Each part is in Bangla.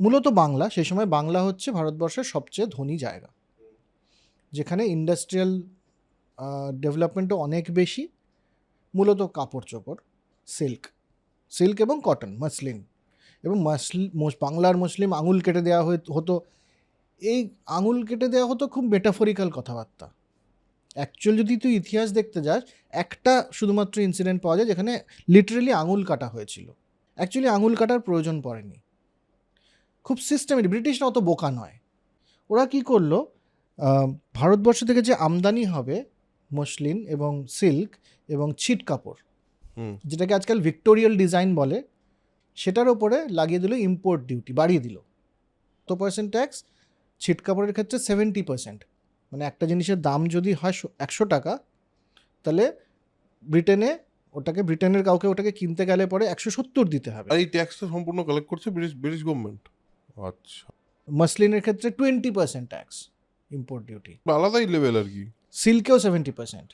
মূলত বাংলা, সেই সময় বাংলা হচ্ছে ভারতবর্ষের সবচেয়ে ধনী জায়গা। যেখানে ইন্ডাস্ট্রিয়াল ডেভেলপমেন্টও অনেক বেশি। মূলত কাপড় চোপড় সিল্ক সিল্ক এবং কটন মাসলিন এবং বাংলার মুসলিম আঙুল কেটে দেওয়া হতো। এই আঙুল কেটে দেওয়া হতো খুব মেটাফরিক্যাল কথাবার্তা। অ্যাকচুয়াল যদি তুই ইতিহাস দেখতে যাস, একটা শুধুমাত্র ইনসিডেন্ট পাওয়া যায় যেখানে লিটারেলি আঙুল কাটা হয়েছিল। অ্যাকচুয়ালি আঙুল কাটার প্রয়োজন পড়েনি। খুব সিস্টেমেটিক ব্রিটিশরা অত বোকা নয়। ওরা কি করল? ভারতবর্ষ থেকে যে আমদানি হবে মসলিন এবং সিল্ক এবং ছিট কাপড় হুম। যেটাকে আজকাল ভিক্টোরিয়াল ডিজাইন বলে সেটার ওপরে লাগিয়ে দিল ইম্পোর্ট ডিউটি বাড়িয়ে দিল। কত পার্সেন্ট ট্যাক্স ছিট কাপড়ের ক্ষেত্রে সেভেন্টি পার্সেন্ট মানে একটা জিনিসের দাম যদি হয় একশো টাকা তাহলে ব্রিটেনে ওটাকে ব্রিটেনের কাউকে ওটাকে কিনতে গেলে পরে একশো সত্তর দিতে হবে। আর এই ট্যাক্সটা সম্পূর্ণ কালেক্ট করছে ব্রিটিশ ব্রিটিশ গভর্নমেন্ট আচ্ছা। মাসলিনের ক্ষেত্রে twenty percent tax import duty আলাদাই লেভেল আর কি। সিল্কেও seventy percent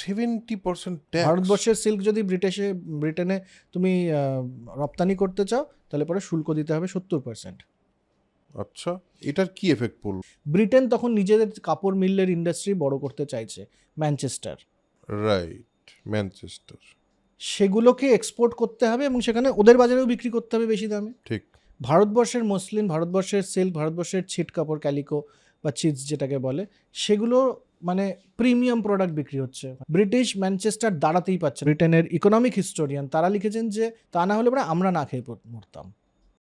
seventy percent tax ভারতবর্ষের সিল্ক যদি ব্রিটিশে ব্রিটেনে তুমি রপ্তানি করতে চাও তাহলে পরে শুল্ক দিতে হবে সত্তর পার্সেন্ট আচ্ছা এটার কি এফেক্ট পড়ল? ব্রিটেন তখন নিজেদের কাপড় মিলের ইন্ডাস্ট্রি বড় করতে চাইছে ম্যানচেস্টার রাইট ম্যানচেস্টার সেগুলোকে এক্সপোর্ট করতে হবে এবং সেখানে ওদের বাজারেও বিক্রি করতে হবে বেশি দামে। ঠিক। ভারতবর্ষের মসলিন, ভারতবর্ষের সিল্ক ভারতবর্ষের ছিট কাপড় ক্যালিকো বা চিজ যেটাকে বলে, সেগুলো মানে প্রিমিয়াম প্রোডাক্ট বিক্রি হচ্ছে। ব্রিটিশ ম্যানচেস্টার দাঁড়াতেই পাচ্ছে ব্রিটেনের ইকোনমিক হিস্টোরিয়ান তারা লিখেছেন যে, তা না হলে পরে আমরা না খেয়ে মরতাম